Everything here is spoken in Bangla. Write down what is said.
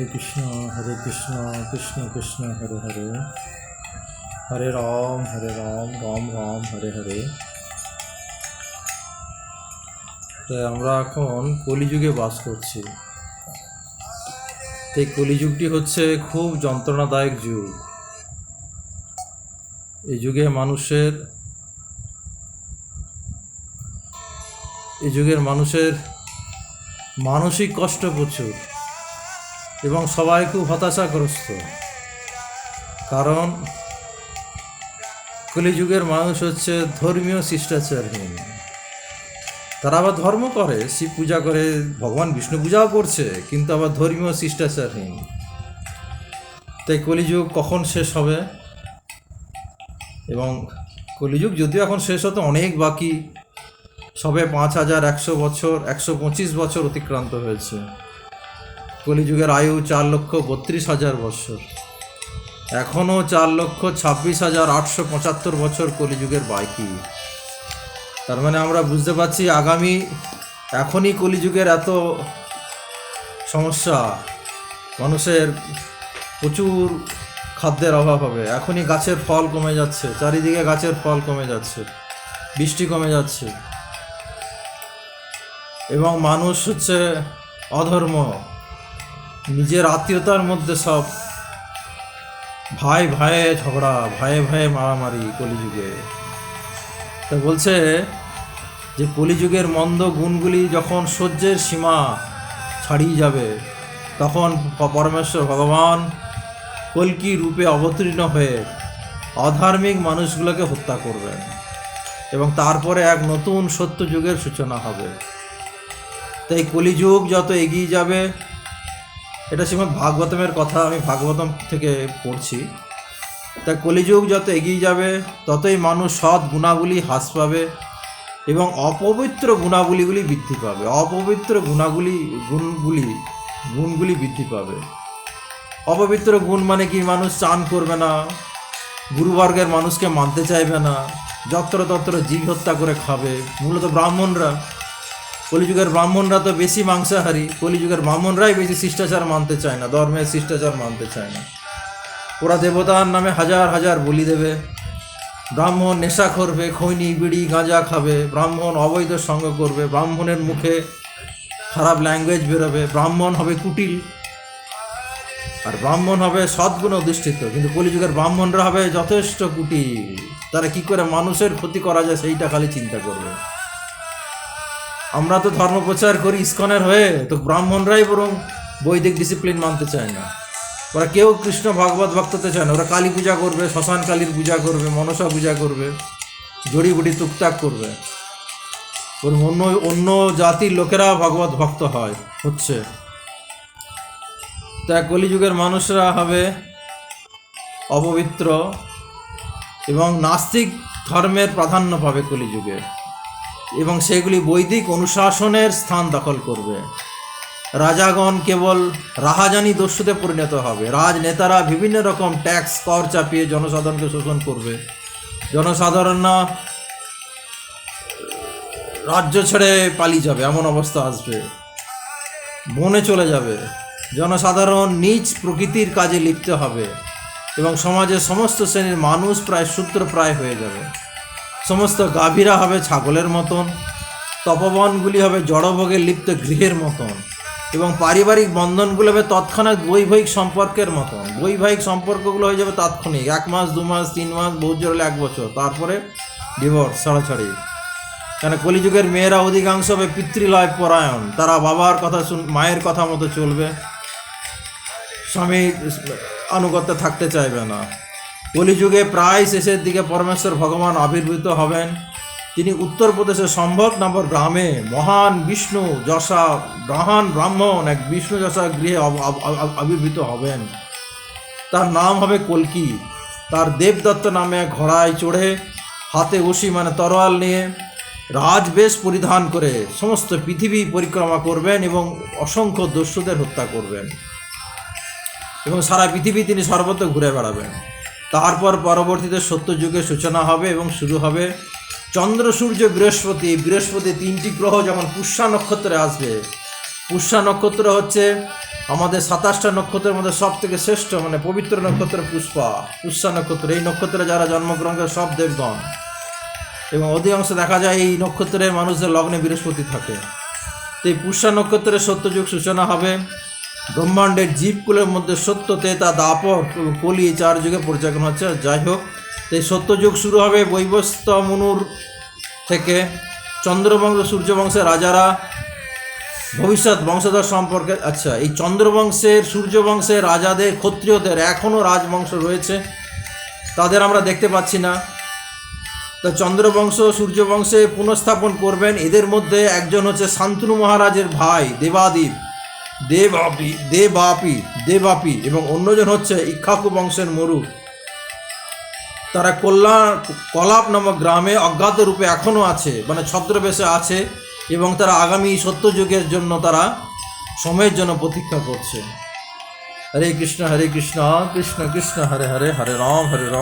হরে কৃষ্ণ হরে কৃষ্ণ কৃষ্ণ কৃষ্ণ হরে হরে হরে রাম হরে রাম রাম রাম হরে হরে তাই আমরা এখন কলিযুগে বাস করছি। এই কলিযুগটি হচ্ছে খুব যন্ত্রণাদায়ক যুগ। এই যুগে মানুষের এই যুগের মানুষের মানসিক কষ্ট প্রচুর। এবং সবাই খুব হতাশাগ্রস্ত। কারণ কলিযুগের মানুষ হচ্ছে ধর্মীয় শিষ্টাচারহীন। তারা আবার ধর্ম করে, শিব পূজা করে, ভগবান বিষ্ণু পূজাও করছে, কিন্তু আবার ধর্মীয় শিষ্টাচারহীন। তাই কলিযুগ কখন শেষ হবে? এবং কলিযুগ যদিও এখন শেষ হতে অনেক বাকি, সবে পাঁচ হাজার একশো বছর, একশো পঁচিশ বছর অতিক্রান্ত হয়েছে। কলিযুগের আয়ু চার লক্ষ বত্রিশ হাজার বছর এখনও চার লক্ষ ছাব্বিশ হাজার আটশো পঁচাত্তর বছর কলিযুগের বাকি। তার মানে আমরা বুঝতে পারছি আগামী এখনই কলিযুগের এত সমস্যা, মানুষের প্রচুর খাদ্যের অভাব হবে। এখনই গাছের ফল কমে যাচ্ছে, চারিদিকে গাছের ফল কমে যাচ্ছে, বৃষ্টি কমে যাচ্ছে। এবং মানুষ হচ্ছে অধর্ম। নিজের আত্মীয়তার মধ্যে সব ভাই ভাইয়ে ঝগড়া, ভাইয়ে ভাইয়ে মারামারি কলিযুগে। তা বলছে যে কলিযুগের মন্দ গুণগুলি যখন সহ্যের সীমা ছাড়িয়ে যাবে, তখন পরমেশ্বর ভগবান কল্কি রূপে অবতীর্ণ হয়ে অধার্মিক মানুষগুলোকে হত্যা করবেন এবং তারপরে এক নতুন সত্য যুগের সূচনা হবে। তাই কলিযুগ যত এগিয়ে যাবে এটা শ্রীমদ ভাগবতমের কথা আমি ভাগবতম থেকে পড়ছি। তা কলিযুগ যত এগিয়ে যাবে, ততই মানুষ সৎ গুণাবলী হ্রাস পাবে এবং অপবিত্র গুণাবলীগুলি বৃদ্ধি পাবে। অপবিত্র গুণাগুলি গুণগুলি গুণগুলি বৃদ্ধি পাবে। অপবিত্র গুণ মানে কি? মানুষ চান করবে না, গুরুবর্গের মানুষকে মানতে চাইবে না, যত্র তত্র জীব হত্যা করে খাবে। মূলত ব্রাহ্মণরা কলিযুগের ব্রাহ্মণরা তো বেশি মাংসাহারী, কলিযুগের ব্রাহ্মণরাই বেশি শিষ্টাচার মানতে চায় না, ধর্মের শিষ্টাচার মানতে চায় না। ওরা দেবতার নামে হাজার হাজার বলি দেবে, ব্রাহ্মণ নেশা করবে, খৈনি, বিড়ি, গাঁজা খাবে, ব্রাহ্মণ অবৈধ সঙ্গ করবে, ব্রাহ্মণের মুখে খারাপ ল্যাঙ্গুয়েজ বেরোবে, ব্রাহ্মণ হবে কুটিল, আর ব্রাহ্মণ হবে সদ্গুণ অধিষ্ঠিত, কিন্তু কলিযুগের ব্রাহ্মণরা হবে যথেষ্ট কুটিল। তারা কি করে মানুষের ক্ষতি করা যায়, সেইটা খালি চিন্তা করবে। আমরা তো ধর্ম প্রচার করি ইস্কনের হয়ে, তো ব্রাহ্মণরাই বরং বৈদিক ডিসিপ্লিন মানতে চায় না। ওরা কেউ কৃষ্ণ ভাগবত ভক্ততে চায় না, ওরা কালী পূজা করবে, শ্মশান কালীর পূজা করবে, মনসা পূজা করবে জড়িবুটি টুকটাক করবে। বরং অন্য অন্য জাতির লোকেরা ভগবত ভক্ত হয়, হচ্ছে। তা কলিযুগের মানুষরা হবে অপবিত্র এবং নাস্তিক ধর্মের প্রাধান্য পাবে কলিযুগে। এবং সেগুলি বৈদিক অনুশাসনের স্থান দখল করবে। রাজাগণ কেবল রাহাজানি দস্যুতে পরিণত হবে। রাজনেতারা বিভিন্ন রকম ট্যাক্স, কর চাপিয়ে জনসাধারণকে শোষণ করবে। জনসাধারণ না রাজ্য ছেড়ে পালিয়ে যাবে, এমন অবস্থা আসবে। বনে চলে যাবে। জনসাধারণ নিজ প্রকৃতির কাজে লিপ্ত হবে এবং সমাজের সমস্ত শ্রেণির মানুষ প্রায় সূত্রপ্রায় হয়ে যাবে। সমস্ত গাভীরা হবে ছাগলের মতন, তপবনগুলি হবে জড়ভোগে লিপ্ত গৃহের মতন এবং পারিবারিক বন্ধনগুলো হবে তৎক্ষণাৎ বৈবাহিক সম্পর্কের মতন। বৈবাহিক সম্পর্কগুলো হয়ে যাবে তাৎক্ষণিক। এক মাস, দু মাস, তিন মাস বহু জোর হলে এক বছর। তারপরে ডিভোর্স ছাড়াছাড়ি। কেন কলিযুগের মেয়েরা অধিকাংশ হবে পিতৃলয় পরায়ণ। তারা বাবার কথা শুন মায়ের কথা মতো চলবে। স্বামী আনুগত্যে থাকতে চাইবে না। কলিযুগে প্রায় শেষের দিকে পরমেশ্বর ভগবান আবির্ভূত হবেন। তিনি উত্তরপ্রদেশের সম্ভব নামক গ্রামে মহান বিষ্ণু যশা, মহান ব্রাহ্মণ এক বিষ্ণু যশা গৃহে আব- আব- আব- আবির্ভূত হবেন। তার নাম হবে কল্কি। তার দেবদত্ত নামে ঘোড়ায় চড়ে, হাতে উসি মানে তরোয়াল নিয়ে রাজবেশ পরিধান করে সমস্ত পৃথিবী পরিক্রমা করবেন এবং অসংখ্য দস্যুদের হত্যা করবেন। এবং সারা পৃথিবী তিনি সর্বত্র ঘুরে বেড়াবেন। তারপর পরবর্তীতে সত্য যুগের সূচনা হবে এবং শুরু হবে চন্দ্র, সূর্য, বৃহস্পতি। বৃহস্পতি তিনটি গ্রহ যখন পুষ্যা নক্ষত্রে আসবে। পুষ্যা নক্ষত্র হচ্ছে আমাদের সাতাশটা নক্ষত্রের মধ্যে সব থেকে শ্রেষ্ঠ মানে পবিত্র নক্ষত্র পুষ্পা। পুষ্যা নক্ষত্র, এই নক্ষত্রে যারা জন্মগ্রহণ করে সব দেবগণ। এবং অধিকাংশ দেখা যায় এই নক্ষত্রের মানুষদের লগ্নে বৃহস্পতি থাকে। তো এই পুষ্যা নক্ষত্রের সত্যযুগ সূচনা হবে। ব্রহ্মাণ্ডের জীবকুলের মধ্যে সত্য তেতা দাপর কলি এই চার যুগে পরিচালনা হচ্ছে। যাই হোক এই সত্যযুগ শুরু হবে বৈবস্ত মনুর থেকে। চন্দ্রবংশ, সূর্যবংশের রাজারা ভবিষ্যৎ বংশধর সম্পর্কে আচ্ছা এই চন্দ্রবংশের, সূর্যবংশের রাজাদের, ক্ষত্রিয়দের এখনও রাজবংশ রয়েছে। তাদের আমরা দেখতে পাচ্ছি না। তো চন্দ্রবংশ, সূর্যবংশে পুনঃস্থাপন করবেন। এদের মধ্যে একজন হচ্ছে শান্তনু মহারাজের ভাই দেবাদীপ দেবাপি দেবাপি দেবাপি এবং অন্যজন হচ্ছে ইক্ষাকু বংশের মরু। তারা কল্যাণ কলাপ নামক গ্রামে অজ্ঞাত রূপে এখনও আছে মানে ছদ্রবেশে আছে এবং তারা আগামী সত্যযুগের জন্য তারা সময়ের জন্য প্রতীক্ষা করছে। হরে কৃষ্ণ হরে কৃষ্ণ কৃষ্ণ কৃষ্ণ, হরে হরে হরে রাম হরে রাম।